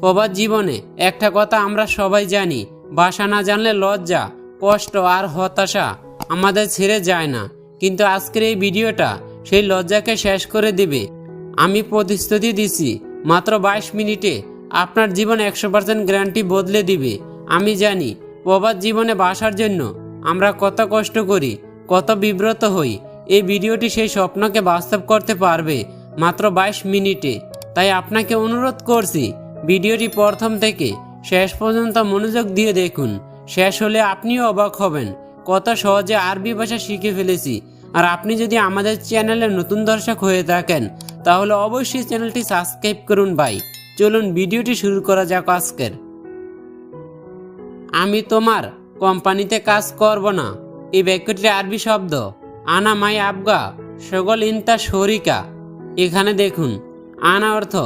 প্রবাদ জীবনে, একটা কথা আমরা সবাই জানি, বাসা না জানলে লজ্জা, কষ্ট আর হতাশা আমাদের ছেড়ে যায় না। কিন্তু আজকের এই ভিডিওটা সেই লজ্জাকে শেষ করে দিবে। আমি প্রতিশ্রুতি দিছি, মাত্র বাইশ মিনিটে আপনার জীবন একশো পার্সেন্ট গ্যারান্টি বদলে দিবে। আমি জানি প্রবাদ জীবনে বাসার জন্য আমরা কত কষ্ট করি, কত বিব্রত হই, এই ভিডিওটি সেই স্বপ্নকে বাস্তব করতে পারবে মাত্র বাইশ মিনিটে। তাই আপনাকে অনুরোধ করছি ভিডিওটি প্রথম থেকে শেষ পর্যন্ত মনোযোগ দিয়ে দেখুন। শেষ হলে আপনিও অবাক হবেন। কত সহজে আরবি ভাষা শিখে ফেলেছি। আর আপনি যদি আমাদের চ্যানেলে নতুন দর্শক হয়ে থাকেন, তাহলে অবশ্যই চ্যানেলটি সাবস্ক্রাইব করুন ভাই। চলুন ভিডিওটি শুরু করা যাক আজকের। আমি তোমার কোম্পানিতে কাজ করব না। এই বাক্যটি আরবি শব্দ, আনা মাই আবগা, সগল ইনতা শরিকা। এখানে দেখুন, আনা অর্থ,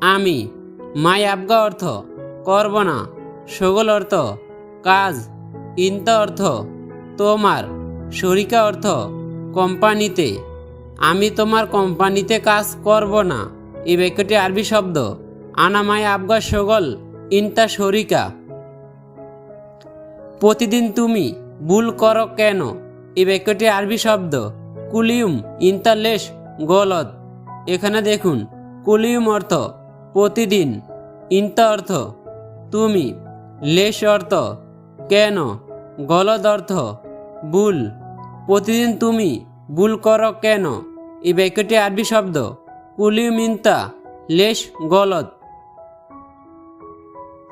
আমি। মাই আবগা অর্থ, করব না। সগল অর্থ, কাজ। ইনতা অর্থ, তোমার। শরিকা অর্থ, কোম্পানিতে। আমি তোমার কোম্পানিতে কাজ করব না। এই বাক্যটি আরবি শব্দ। আনা মাই আবগা সগল, ইনতা শরিকা। প্রতিদিন তুমি ভুল করো কেন? এই বাক্যটি আরবি শব্দ। কুলিউম ইন্তালেশ গলদ এখানে দেখুন, কুলিউম অর্থ প্রতিদিন। ইন্তা অর্থ, তুমি, লেশ অর্থ, কেন, গলদ অর্থ, ভুল। প্রতিদিন তুমি, ভুল করো কেন, এই বাক্যটি আরবি শব্দ। কুলিউম ইন্তা, লেশ, গলদ।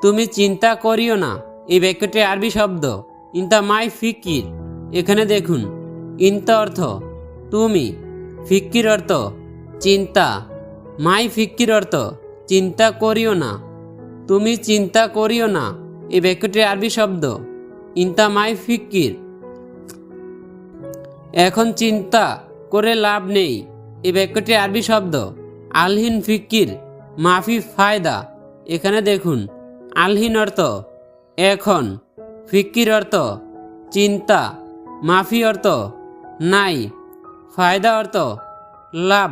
তুমি চিন্তা করিও না, এই বাক্যটি আরবি শব্দ। ইনতা মাই ফিকির। এখানে দেখুন, ইনতা অর্থ, তুমি, ফিকির অর্থ, চিন্তা। মাই ফিকির অর্থ চিন্তা করিও না। তুমি চিন্তা করিও না। এই বাক্যটি আরবি শব্দ। ইনতা মাই ফিকির। এখন চিন্তা করে লাভ নেই। এই বাক্যটি আরবি শব্দ। আলহিন ফিকির, মাফি ফায়দা। এখানে দেখুন, আলহিন অর্থ, এখন। ফিকির অর্থ, চিন্তা। মাফি অর্থ, নাই। ফায়দা অর্থ, লাভ।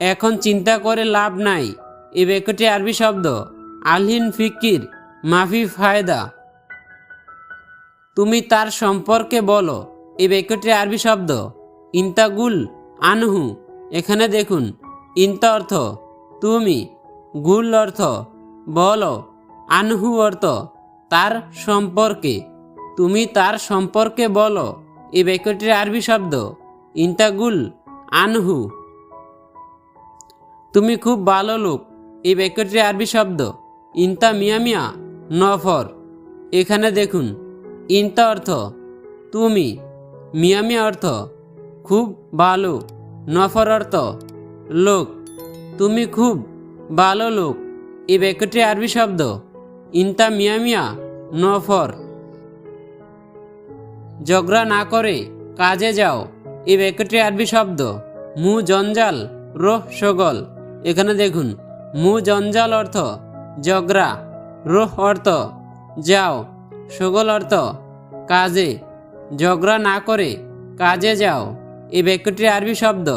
এখন চিন্তা করে লাভ নাই। এই বাক্যটি আরবি শব্দ। আলহিন ফিকির, মাফি ফায়দা। তুমি তার সম্পর্কে বলো, এ বাক্যটি আরবি শব্দ। ইন্তাগুল, আনহু। এখানে দেখুন, ইন্তা অর্থ, তুমি। গুল অর্থ, বলো, আনহু অর্থ, তার সম্পর্কে। তুমি তার সম্পর্কে বলো এই বাক্যটির আরবি শব্দ। ইন্তাগুল, আনহু। তুমি খুব ভালো লোক। এই বাক্যটির আরবি শব্দ। ইনতা মিয়া মিয়া, নফর। এখানে দেখুন, ইনতা অর্থ, তুমি। মিয়া মিয়া অর্থ, খুব ভালো। নফর অর্থ, লোক। তুমি খুব ভালো লোক। এই বাক্যটির আরবি শব্দ, ইনতা মিয়া মিয়া, নফর। ঝগড়া না করে কাজে যাও। এই বাক্যটি আরবি শব্দ, মু জঞ্জাল, রোহ, সগল। এখানে দেখুন মু জঞ্জাল অর্থ ঝগড়া রোহ অর্থ, যাও, সগল অর্থ, কাজে ঝগড়া না করে, কাজে যাও। এই বাক্যটি আরবি শব্দ,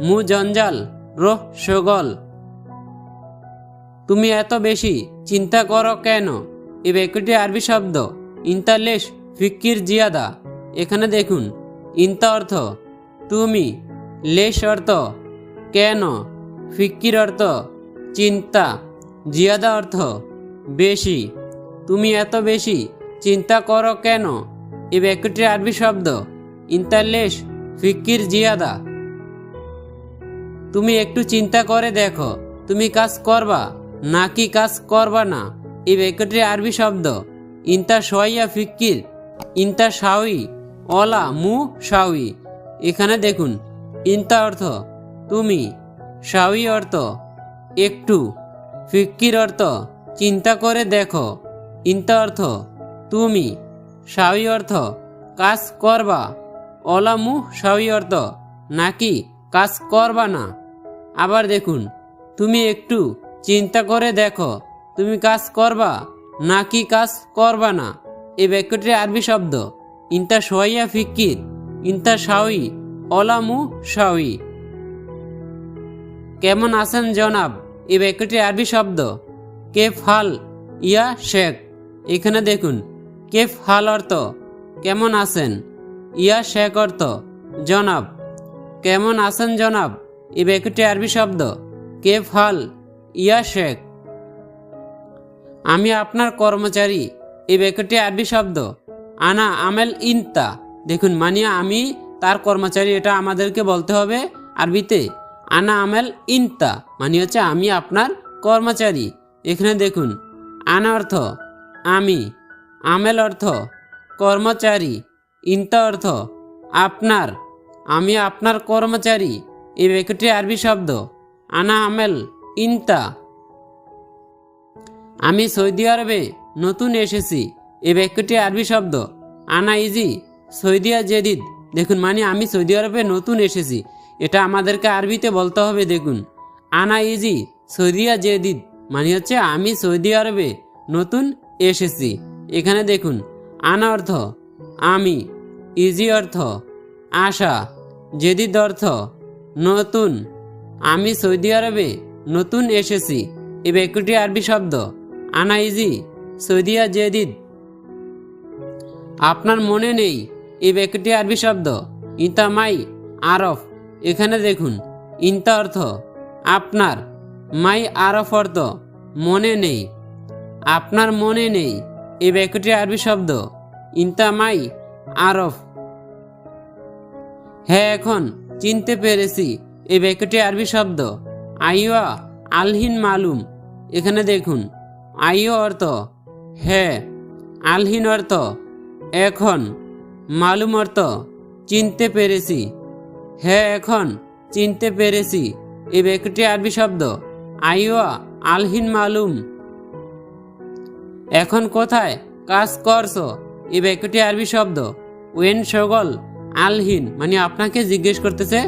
মু জঞ্জাল, রোহ সগল। তুমি এত বেশি চিন্তা করো কেন? এই বাক্যটি আরবি শব্দ, ইন্তালেশ ফিক্কির জিয়াদা। এখানে দেখুন, ইন্তা অর্থ, তুমি, লেশ অর্থ, কেন? ফিক্কির অর্থ চিন্তা। জিয়াদা অর্থ, বেশি। তুমি এত বেশি, চিন্তা করো কেন? এই বাক্যটির আরবি শব্দ, ইন্তালেশ ফিক্কির জিয়াদা। তুমি একটু চিন্তা করে দেখো, তুমি কাজ করবা নাকি কাজ করবা না? এই বাক্যটির আরবি শব্দ, ইন্তা সোয়াইয়া ফিক্কির ইন্তা শাওই অলা মু শাওই এখানে দেখুন, ইন্তা অর্থ, তুমি। শাওই অর্থ একটু। ফিক্কির অর্থ, চিন্তা করে দেখো। ইন্তা অর্থ, তুমি। শাওই অর্থ, কাজ করবা। অলা মু শাওই অর্থ, নাকি কাজ করবা না? আবার দেখুন, তুমি একটু চিন্তা করে দেখো। তুমি কাজ করবা? নাকি কাজ করবা না? এই বাক্যটির আরবি শব্দ। ইন্তা সোয়াইয়া ফিকির ইন্তা শাওই অলামু শাওই কেমন আছেন জনাব? এই বাক্যটি আরবি শব্দ। কেফ হাল, ইয়া শেখ। এখানে দেখুন, কেফ হাল অর্থ, কেমন আছেন? ইয়া শেখ অর্থ, জনাব। কেমন আছেন, জনাব? এই বাক্যটি আরবি শব্দ, কেফ হাল, ইয়া শেখ। আমি আপনার কর্মচারী। এই বাক্যটি আরবি শব্দ, আনা আমেল ইনতা। দেখুন মানে আমি তার কর্মচারী, এটা আমাদেরকে বলতে হবে আরবিতে। আনা আমেল ইনতা মানে হচ্ছে আমি আপনার কর্মচারী। এখানে দেখুন, আনা অর্থ আমি, আমেল অর্থ কর্মচারী, ইনতা অর্থ আপনার, আমি আপনার কর্মচারী। এই বাক্যটি আরবি শব্দ আনা আমেল ইনতা। আমি সৌদি আরবে নতুন এসেছি, এই বাক্যটি আরবি শব্দ, আনা ইজি সৌদিয়া জেদিদ। দেখুন মানে আমি সৌদি আরবে নতুন এসেছি এটা আমাদেরকে আরবিতে বলতে হবে, দেখুন। আনা ইজি সৌদিয়া জেদিদ মানে হচ্ছে আমি সৌদি আরবে নতুন এসেছি। এখানে দেখুন, আনা অর্থ, আমি, ইজি অর্থ, আশা, জেদিদ অর্থ, নতুন, আমি সৌদি আরবে নতুন এসেছি। এই বাক্যটি আরবি শব্দ, আনা ইজি সৌদিয়া জেদিদ। আপনার মনে নেই, এই বাক্যটি আরবি শব্দ, ইতামাই, আরফ। এখানে দেখুন, ইন্তা অর্থ, আপনার, মাই আরফ অর্থ মনে নেই, আপনার মনে নেই এই বাক্যটি আরবি শব্দ ইন্তামাই আরফ হ্যাঁ এখন চিনতে পেরেছি এই বাক্যটি আরবি শব্দ, আইয়া আলহিন মালুম এখানে দেখুন আইও অর্থ হ্যাঁ আলহিন অর্থ এখন মালুম অর্থ চিনতে পেরেছি হ্যাঁ এখন চিনতে পেরেছি। এই বাক্যটি আরবি শব্দ। আইয়া আলহিন মালুম। এখন কোথায় কাজ করছ? এই বাক্যটি আরবি শব্দ। ওয়েন সগল আলহিন মানে আপনাকে জিজ্ঞেস করতেছে,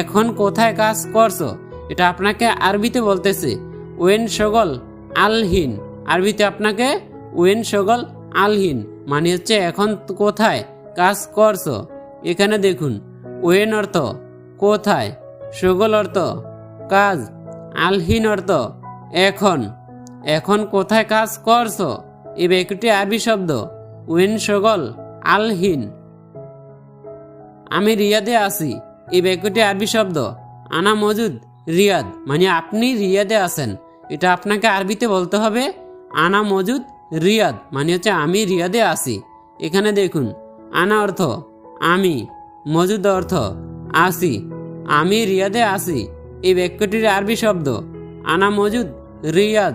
এখন কোথায় কাজ করছ? এটা আপনাকে আরবিতে বলতেছে, ওয়েন সগল আলহিন। আরবিতে আপনাকে ওয়েন সগল আলহিন মানে হচ্ছে এখন কোথায় কাজ করছ? এখানে দেখুন ওয়েন অর্থ, কোথায়? সুগল অর্থ, কাজ। আলহীন অর্থ, এখন। এখন কোথায় কাজ করছ? এই বাক্যটি আরবি শব্দ ওয়েন সগল, আলহীন। আমি রিয়াদে আছি এই বাক্যটি আরবি শব্দ, আনা মজুদ, রিয়াদ। মানে আপনি রিয়াদে আছেন। এটা আপনাকে আরবিতে বলতে হবে, আনা মজুদ, রিয়াদ। মানে হচ্ছে আমি রিয়াদে আছি। এখানে দেখুন, আনা অর্থ, আমি। মজুদ অর্থ, আসি, আমি রিয়াদে আসি। এই বাক্যটির আরবি শব্দ, আনা মজুদ, রিয়াদ।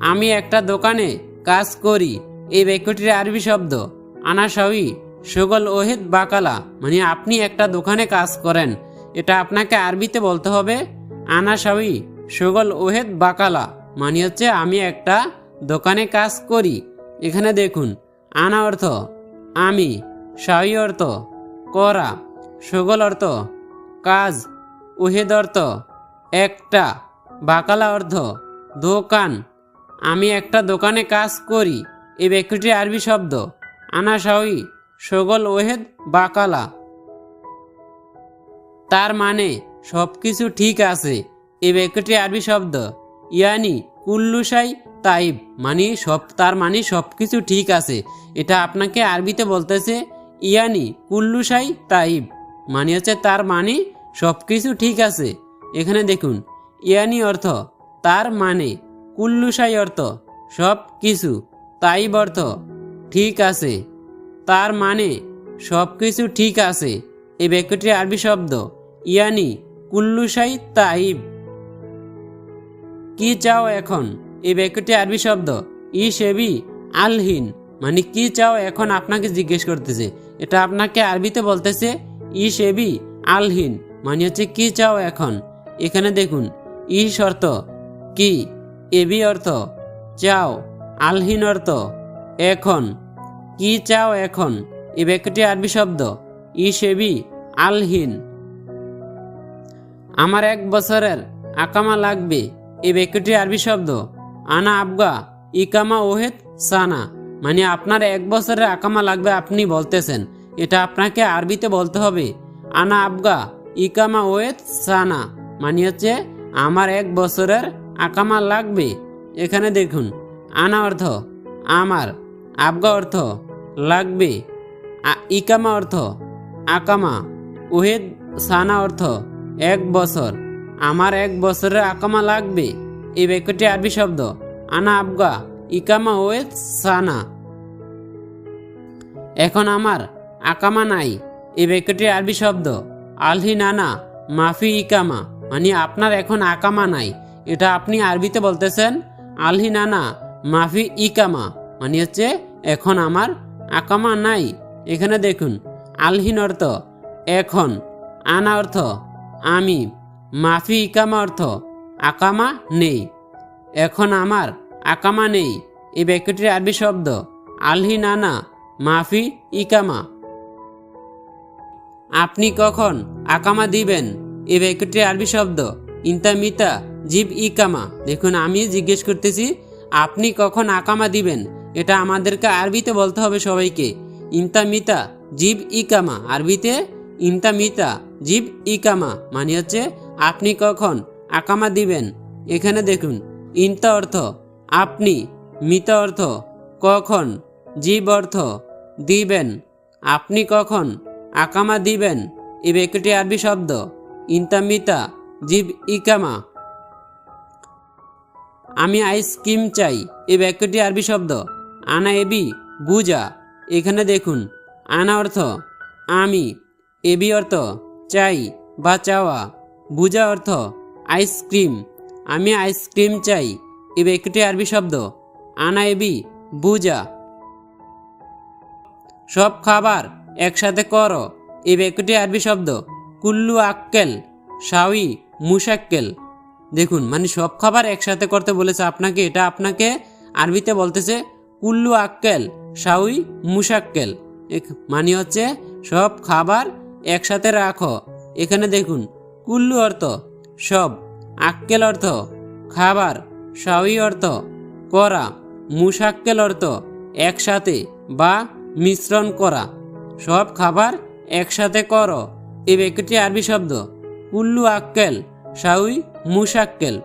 আমি একটা দোকানে কাজ করি, এই বাক্যটির আরবি শব্দ, আনা সাউই সুগল ওহেদ বাকালা। মানে আপনি একটা দোকানে কাজ করেন, এটা আপনাকে আরবিতে বলতে হবে, আনা সাউই সুগল ওহেদ বাকালা। মানে হচ্ছে, আমি একটা দোকানে কাজ করি। এখানে দেখুন, আনা অর্থ, আমি। সাউই অর্থ, করা, সুগল অর্থ, কাজ ওহেদ অর্থ, একটা, বাকালা অর্থ, দোকান, আমি একটা দোকানে কাজ করি এই বাক্যটি আরবি শব্দ, আনা সাউই সগল ওহেদ বাকালা। তার মানে সব কিছু ঠিক আছে এই বাক্যটি আরবি শব্দ, ইয়ানি কুল্লুসাই তাইব মানে সব, তার মানে সব কিছু ঠিক আছে, এটা আপনাকে আরবিতে বলতেছে ইয়ানি কুল্লুসাই তাইব। মানে হচ্ছে তার মানে সব কিছু ঠিক আছে। এখানে দেখুন, ইয়ানি অর্থ তার মানে কুল্লুসাই অর্থ সব কিছু তাইব অর্থ ঠিক আছে। তার মানে সব কিছু ঠিক আছে। এই বাক্যটি আরবি শব্দ, ইয়ানি কুল্লুসাই তাইব। কি চাও এখন? এই বাক্যটি আরবি শব্দ, ই সেবি আলহিন। মানে কি চাও এখন আপনাকে জিজ্ঞেস করতেছে। এটা আপনাকে আরবিতে বলতেছে ই সেবি আলহিন। মানে হচ্ছে, কি চাও এখন? এখানে দেখুন ই শর্ত কি? এবি অর্থ, চাও। আলহিন অর্থ, এখন। কি চাও এখন? এ বাক্যটি আরবি শব্দ ই সেবি আলহিন। আমার এক বছরের আকামা লাগবে। এ বাক্যটি আরবি শব্দ, আনা আবগা ইকামা ওহেদ সানা। মানে আপনার এক বছরের আকামা লাগবে আপনি বলতেছেন। এটা আপনাকে আরবিতে বলতে হবে। আনা আবগা, ইকামা ওয়েদ সানা। মানে হচ্ছে, আমার এক বছরের আকামা লাগবে। এখানে দেখুন, আনা অর্থ, আমার। আবগা অর্থ, লাগবে। ইকামা অর্থ, আকামা। ওহেদ সানা অর্থ, এক বছর। আমার এক বছরের আকামা লাগবে। এই বাক্যটি আরবি শব্দ। আনা আবগা ইকামা ওয়েদ সানা। এখন আমার আকামা নাই এই বাক্যটি আরবি শব্দ। আলহি নানা, মাফি ইকামা মানে আপনার এখন আকামা নাই, এটা আপনি আরবিতে বলতেছেন। আলহি নানা, মাফি ইকামা মানে হচ্ছে এখন আমার আকামা নাই। এখানে দেখুন, আলহিন অর্থ এখন, আনা অর্থ আমি, মাফি ইকামা অর্থ আকামা নেই। এখন আমার আকামা নেই। এই বাক্যটির আরবি শব্দ, আলহি নানা, মাফি ইকামা। আপনি কখন আকামা দিবেন? এই বাক্যটির আরবি শব্দ, ইন্তামিতা, জিব ইকামা। দেখুন, আমি জিজ্ঞেস করতেছি, আপনি কখন আকামা দিবেন? এটা আমাদেরকে আরবিতে বলতে হবে সবাইকে। ইন্তামিতা, জিব ইকামা। আরবিতে, ইন্তামিতা, জিব ইকামা। মানে হচ্ছে, আপনি কখন আকামা দিবেন? এখানে দেখুন, ইন্তা অর্থ আপনি মিতা অর্থ কখন জীব অর্থ দিবেন? আপনি কখন আকামা দিবেন? এই বাক্যটি আরবি শব্দ। ইন্তামিতা জীব ইকামা। আমি আইসক্রিম চাই। এই বাক্যটি আরবি শব্দ। আনা এবি বুজা এখানে দেখুন, আনা অর্থ, আমি। এবি অর্থ, চাই বা চাওয়া। বুজা অর্থ আইসক্রিম আমি আইসক্রিম চাই। এই বাক্যটি আরবি শব্দ। আনা এবি বুজা সব খাবার একসাথে করো। এই বাক্যটি আরবি শব্দ। কুল্লু আক্কেল, শাওই, মুশাক্কেল। দেখুন মানে সব খাবার একসাথে করতে বলেছে আপনাকে, এটা আপনাকে আরবিতে বলতেছে কুল্লু আক্কেল সাউই মুশাক্কেল। মানে হচ্ছে সব খাবার একসাথে রাখো। এখানে দেখুন, কুল্লু অর্থ সব, আক্কেল অর্থ খাবার। শাউই অর্থ, করা মুশাক্কেল অর্থ, একসাথে বা মিশ্রণ করা। সব খাবার একসাথে করো। এই বাক্যটি আরবি শব্দ, কুল্লু আক্কেল শাউই মুশাক্কেল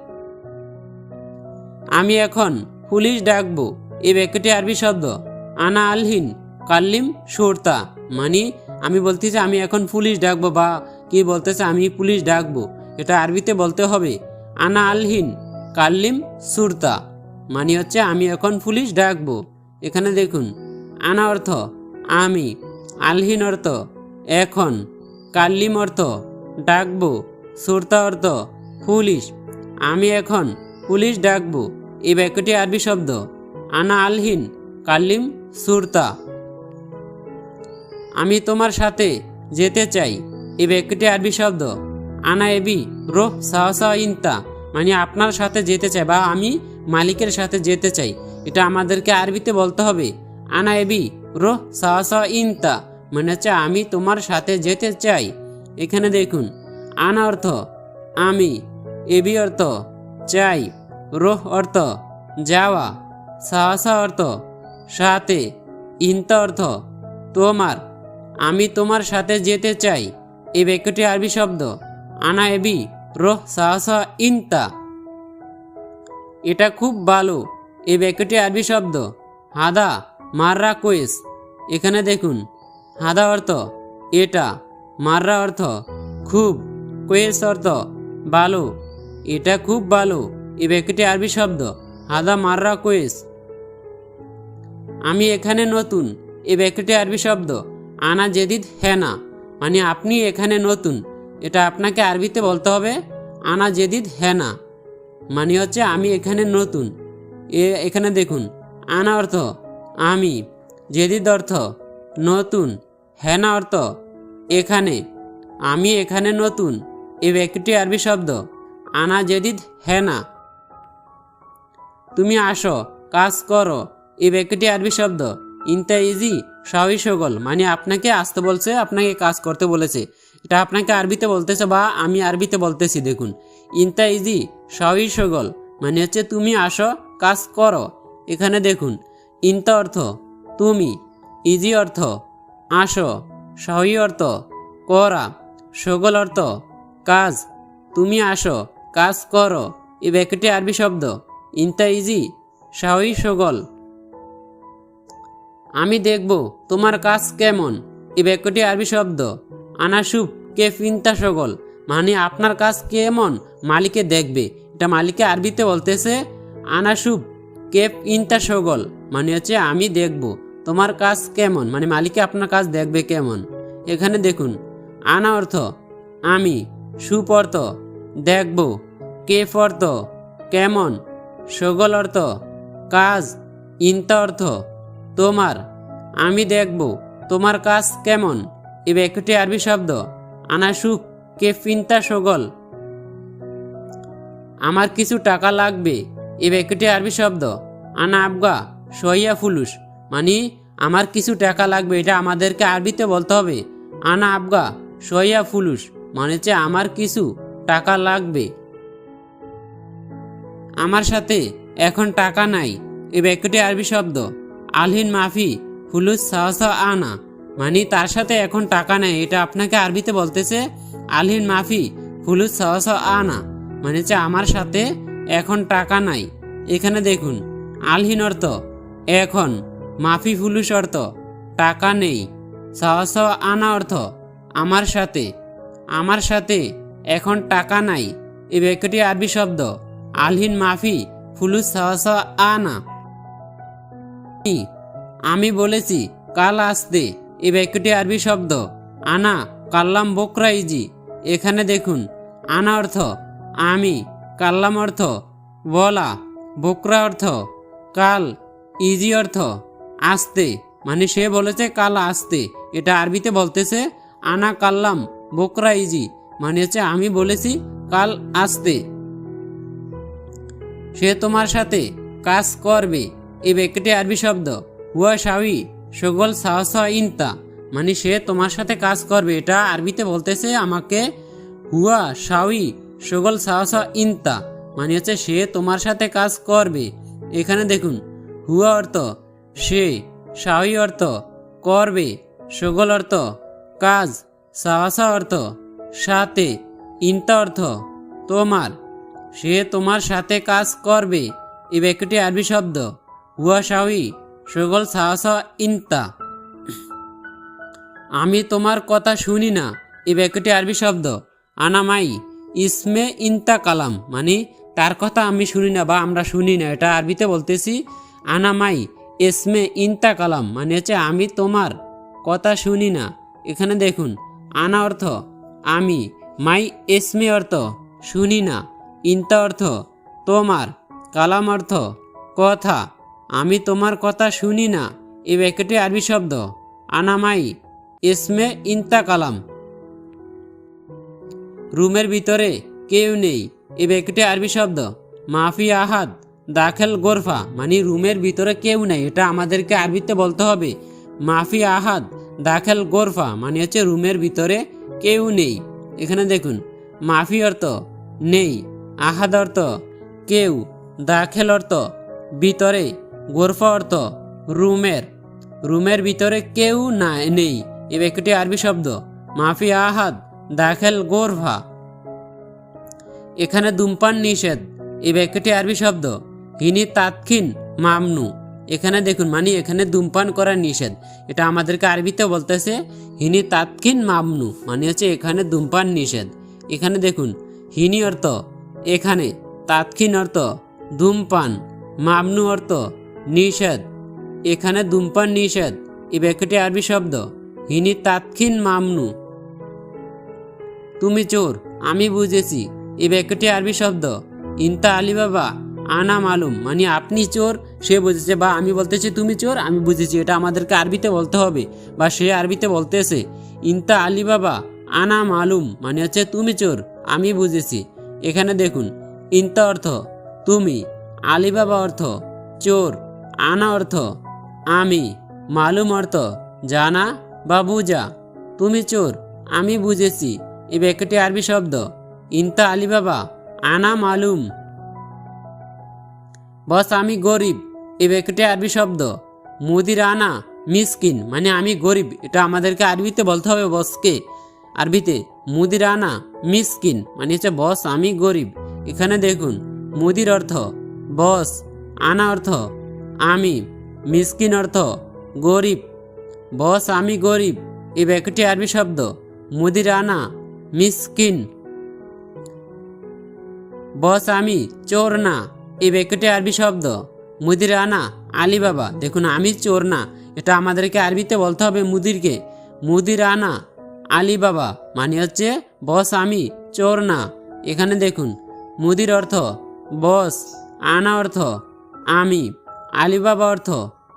আমি এখন পুলিশ ডাকবো। এই বাক্যটি আরবি শব্দ, আনা আলহিন, কাল্লিম সুরতা মানে আমি বলতেছি আমি এখন পুলিশ ডাকবো বা কি বলতেছে আমি পুলিশ ডাকবো। এটা আরবিতে বলতে হবে, আনা আলহিন। কাল্লিম সুরতা। মানে হচ্ছে আমি এখন পুলিশ ডাকবো। এখানে দেখুন, আনা অর্থ, আমি। আলহিন অর্থ, এখন। কাল্লিম অর্থ, ডাকবো। সুরতা অর্থ, পুলিশ। আমি এখন পুলিশ ডাকবো। এই বাক্যটি আরবি শব্দ। আনা আলহিন, কাল্লিম সুরতা। আমি তোমার সাথে যেতে চাই। এই বাক্যটি আরবি শব্দ। আনা এবি রোহ সাহসা ইনতা। মানে আপনার সাথে যেতে চাই বা আমি মালিকের সাথে যেতে চাই। এটা আমাদেরকে আরবিতে বলতে হবে। আনা এবি রোহ সাহসা ইনতা মানে হচ্ছে আমি তোমার সাথে যেতে চাই। এখানে দেখুন, আনা অর্থ আমি, এবি অর্থ চাই, রোহ অর্থ যাওয়া, সাহসা অর্থ সাথে, ইনতা অর্থ তোমার, আমি তোমার সাথে যেতে চাই। এই বাক্যটি আরবি শব্দ। আনা এবি রোহ সাহসা ইনতা। এটা খুব ভালো এই বাক্যটি আরবি শব্দ। হাদা, মাররা কোয়েস এখানে দেখুন, হাদা অর্থ, এটা। মাররা অর্থ, খুব। কোয়েস অর্থ ভালো এটা খুব ভালো এই বাক্যটি আরবি শব্দ, হাদা মাররা কোয়েস আমি এখানে নতুন এই বাক্যটি আরবি শব্দ, আনা জেদিদ হেনা। মানে আপনি এখানে নতুন। এটা আপনাকে আরবিতে বলতে হবে, আনা জেদিদ হেনা মানে হচ্ছে আমি এখানে নতুন। এ, এখানে দেখুন, আনা অর্থ, আমি। জেদিদ অর্থ, নতুন। হেনা অর্থ, এখানে। আমি এখানে নতুন। এ ব্যক্তিটি আরবি শব্দ, আনা জেদিদ হেনা তুমি আসো, কাজ করো। এ ব্যক্তিটি আরবি শব্দ, ইনতা ইজি সাহই সকল মানে আপনাকে আসতে বলছে, আপনাকে কাজ করতে বলেছে। এটা আপনাকে আরবিতে বলতেছে বা আমি আরবিতে বলতেছি, দেখুন। ইনতা ইজি সাহই সগল। মানে হচ্ছে তুমি আসো, কাজ করো। এখানে দেখুন, ইনতা অর্থ তুমি, ইজি অর্থ আসো সহি অর্থ করা। সগল অর্থ কাজ, তুমি আসো, কাজ করো। এই বাক্যটি আরবি শব্দ, ইনতা ইজি শাহই সগল। আমি দেখব তোমার কাজ কেমন। এই বাক্যটি আরবি শব্দ আনাসুপ কে ফিনতা সগল? মানে আপনার কাজ কেমন? মালিকে দেখবে। এটা মালিকে আরবিতে বলতেছে আনাসুপ কেপ ইনতা সগল? মানে হচ্ছে আমি দেখব। তোমার কাজ কেমন? মানে মালিকে আপনার কাজ দেখবে কেমন? এখানে দেখুন, আনা অর্থ, আমি সুপ অর্থ দেখব। কেফ অর্থ কেমন? সগল অর্থ, কাজ ইনতা অর্থ, তোমার, আমি দেখব। তোমার কাজ কেমন? এই বাক্যটি আরবি শব্দ। আনাসুক কে ফিনতা সগল। আমার কিছু টাকা লাগবে এই বাক্যটি আরবি শব্দ। আনা আবগা সহিয়া ফুলুস। মানে আমার কিছু টাকা লাগবে, এটা আমাদেরকে আরবিতে বলতে হবে। আনা আবগা সহিয়া ফুলুস। মানে হচ্ছে আমার কিছু টাকা লাগবে। আমার সাথে এখন টাকা নাই এই বাক্যটি আরবি শব্দ। আলহিন মাফি, ফুলুস সাহসা আনা। মানে তার সাথে এখন টাকা নেই, এটা আপনাকে আরবিতে বলতেছে, আলহিন মাফি, ফুলুস সাহসা আনা। মানে হচ্ছে আমার সাথে এখন টাকা নাই। এখানে দেখুন, আলহিন অর্থ, এখন। মাফি, ফুলুস অর্থ, টাকা নেই। সাহস আনা অর্থ, আমার সাথে। আমার সাথে এখন টাকা নাই। এই বাক্যটি আরবি শব্দ, আলহিন মাফি, ফুলুস সাহস আনা। আমি বলেছি, কাল আসতে। এই বাক্যটি আরবি শব্দ। আনা, কাল্লাম বকরা ইজি। এখানে দেখুন, আনা অর্থ, আমি, কাল্লাম অর্থ, বলা, বকরা অর্থ, কাল, ইজি অর্থ, আসতে। মানে সে বলেছে কাল আসতে। এটা আরবিতে বলতেছে, আনা, কাল্লাম, বকরা ইজি। মানে হচ্ছে আমি বলেছি কাল আসতে। সে তোমার সাথে কাজ করবে। এই বাক্যটি আরবি শব্দ। হুয়া শাওই সগল সাহস ইনতা মানে সে তোমার সাথে কাজ করবে। এটা আরবিতে বলতেছে আমাকে, হুয়া শাওই সগল সাহস ইনতা মানে হচ্ছে সে তোমার সাথে কাজ করবে। এখানে দেখুন, হুয়া অর্থ, সে শাওই অর্থ, করবে। সগল অর্থ, কাজ। সাহসা অর্থ, সাথে। ইনতা অর্থ, তোমার। সে তোমার সাথে কাজ করবে। এই বাক্যটি আরবি শব্দ, হুয়া শাওই সগল সাহস ইনতা। আমি তোমার কথা শুনি না এই বাক্যটি আরবি শব্দ। আনামাই ইসমে ইনতা কালাম মানে তার কথা আমি শুনি না বা আমরা শুনি না, এটা আরবিতে বলতেছি আনামাই ইসমে ইনতা কালাম মানে হচ্ছে আমি তোমার কথা শুনি না। এখানে দেখুন, আনা অর্থ, আমি, মাই এসমে অর্থ, শুনি না। ইনতা অর্থ, তোমার, কালাম অর্থ, কথা। আমি তোমার কথা শুনি না। এ ব্যাকেটে আরবি শব্দ। আনামাই, ইসমে ইন্তা কালাম রুমের ভিতরে কেউ নেই। এ ব্যাকেটে আরবি শব্দ। মাফি আহাদ, দাখেল গোরফা মানে রুমের ভিতরে কেউ নেই। এটা আমাদেরকে আরবিতে বলতে হবে। মাফি আহাদ, দাখেল গোরফা মানে হচ্ছে রুমের ভিতরে কেউ নেই। এখানে দেখুন, মাফি অর্থ নেই, আহাদ অর্থ কেউ, দাখেল অর্থ ভিতরে গোরফা অর্থ রুমের। রুমের ভিতরে কেউ না, নেই। এ বাক্যটি আরবি শব্দ। মাফি আহাদ, দাখেল গোরফা। এখানে ধূমপান নিষেধ। এই বাক্যটি আরবি শব্দ। হিনি তাৎক্ষিন মামনু। এখানে দেখুন মানে এখানে ধূমপান করা নিষেধ। এটা আমাদেরকে আরবিতে বলতেছে, হিনি তাৎক্ষিন মামনু। মানে হচ্ছে এখানে ধূমপান নিষেধ। এখানে দেখুন, হিনি অর্থ, এখানে তাৎক্ষিন অর্থ, ধূমপান। মামনু অর্থ নিষেধ। এখানে ধূমপান নিষেধ। এ বাক্যটি আরবি শব্দ। হিনি তাৎক্ষিন মামনু। তুমি চোর, আমি বুঝেছি। এ বাক্যটি আরবি শব্দ। ইনতা আলী বাবা আনা মালুম। মানে আপনি চোর, সে বুঝেছে বা আমি বলতেছি তুমি চোর, আমি বুঝেছি। এটা আমাদেরকে আরবিতে বলতে হবে বা সে আরবিতে বলতেছে। ইনতা আলী বাবা আনা মালুম। মানে হচ্ছে তুমি চোর, আমি বুঝেছি। এখানে দেখুন, ইনতা অর্থ, তুমি। আলী বাবা অর্থ, চোর। আনা অর্থ, আমি, মালুম অর্থ, জানা বা বুঝা। তুমি চোর, আমি বুঝেছি এই বাক্যটি আরবি শব্দ। ইনতা আলী বাবা আনা মালুম। বস, আমি গরিব, এ বাক্যটি আরবি শব্দ। মুদির আনা, মিসকিন মানে আমি গরিব, এটা আমাদেরকে আরবিতে বলতে হবে বসকে। আরবিতে, মুদির আনা, মিসকিন মানে হচ্ছে বস, আমি গরিব। এখানে দেখুন, মুদির অর্থ, বস, আনা অর্থ আমি, মিসকিন অর্থ গরিব। বস, আমি গরিব। এই বাক্যটি আরবি শব্দ মুদির আনা মিসকিন। বস, আমি চোর না এই বাক্যটি আরবি শব্দ মুদির আনা আলী বাবা দেখুন, আমি চোর না এটা আমাদেরকে আরবিতে বলতে হবে মুদিরকে। মুদির আনা আলী বাবা মানে হচ্ছে, বস, আমি চোর না এখানে দেখুন, মুদির অর্থ, বস, আনা অর্থ, আমি। আলী বাবা অর্থ,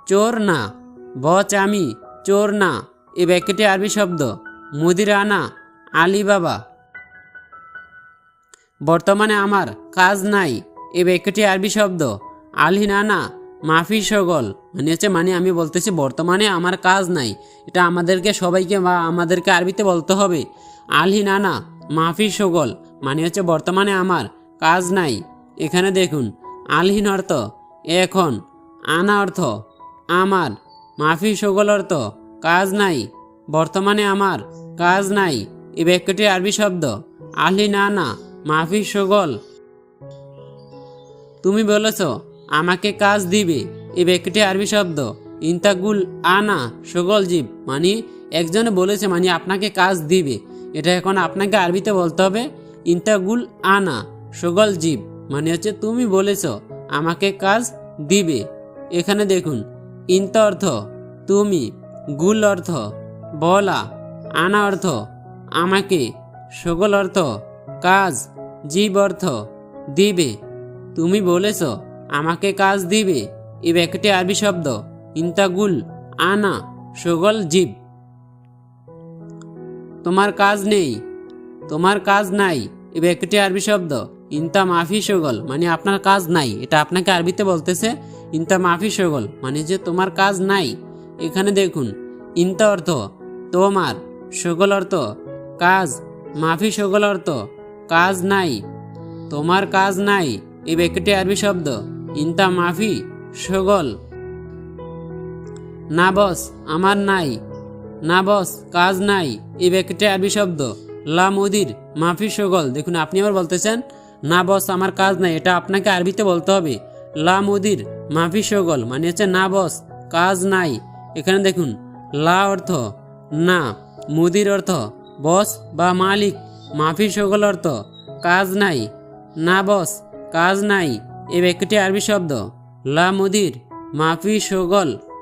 চোর না। বস আমি, চোর না। এ বাক্যটি আরবি শব্দ, মুদির আনা আলী বর্তমানে আমার কাজ নাই। এ বাক্যটি আরবি শব্দ আলহিনানা মাফি সগল। মানে হচ্ছে মানে আমি বলতেছি, বর্তমানে আমার কাজ নাই। এটা আমাদেরকে, সবাইকে বা আমাদেরকে আরবিতে বলতে হবে আলহিনানা মাফি সগল। মানে হচ্ছে, বর্তমানে আমার কাজ নাই। এখানে দেখুন, আলহিন অর্থ এখন। আনা অর্থ, আমার। মাফি সগল অর্থ, কাজ নাই। বর্তমানে আমার, কাজ নাই। এই বাক্যটি আরবি শব্দ আলি না না, মাফি সগল। তুমি বলেছ, আমাকে কাজ দিবে। এই ব্যক্তিটি আরবি শব্দ, ইন্তাগুল আনা, সগল জীব। মানে একজনে বলেছে মানে আপনাকে কাজ দিবে। এটা এখন আপনাকে আরবিতে বলতে হবে, ইন্তাগুল আনা, সগল জীব। মানে হচ্ছে, তুমি বলেছ, আমাকে কাজ দিবে। এখানে দেখুন, ইন্তা অর্থ, তুমি, গুল অর্থ, বলা, আনা অর্থ, আমাকে, সগল অর্থ, কাজ, জীব অর্থ, দিবে। তুমি বলেছ, আমাকে কাজ দিবে, এ ব্যাকটি আরবি শব্দ ইন্তাগুল আনা, সগল, জীব। তোমার কাজ নেই, তোমার কাজ নাই, এ ব্যাকটি আরবি শব্দ, ইন্তা মাফি সগল মানে আপনার কাজ নাই, এটা আপনাকে আরবিতে বলতেছে ইন্তা মাফি সগল মানে যে তোমার কাজ নাই। এখানে দেখুন, ইন্তা অর্থ, তোমার, সগল অর্থ, কাজ মাফি সগল অর্থ, কাজ নাই, তোমার কাজ নাই, এই ব্যক্তিটি আরবি শব্দ, ইন্তা মাফি সগল। না বস, আমার নাই, না বস, কাজ নাই, এই ব্যক্তিটি আরবি শব্দ, লা মুদির মাফি সগল। দেখুন, আপনি আবার বলতেছেন, না বস, আমার কাজ নাই, এটা আপনাকে আরবিতে বলতে হবে। লা মুদির, মাফি সগল মানে হচ্ছে না বস, কাজ নাই। এখানে দেখুন, লা অর্থ না, মুদির অর্থ বস বা মালিক, মাফি সগল অর্থ কাজ নাই, না বস, কাজ নাই। এ ব্যক্তিটি আরবি শব্দ। লা মুদির, মাফি সগল।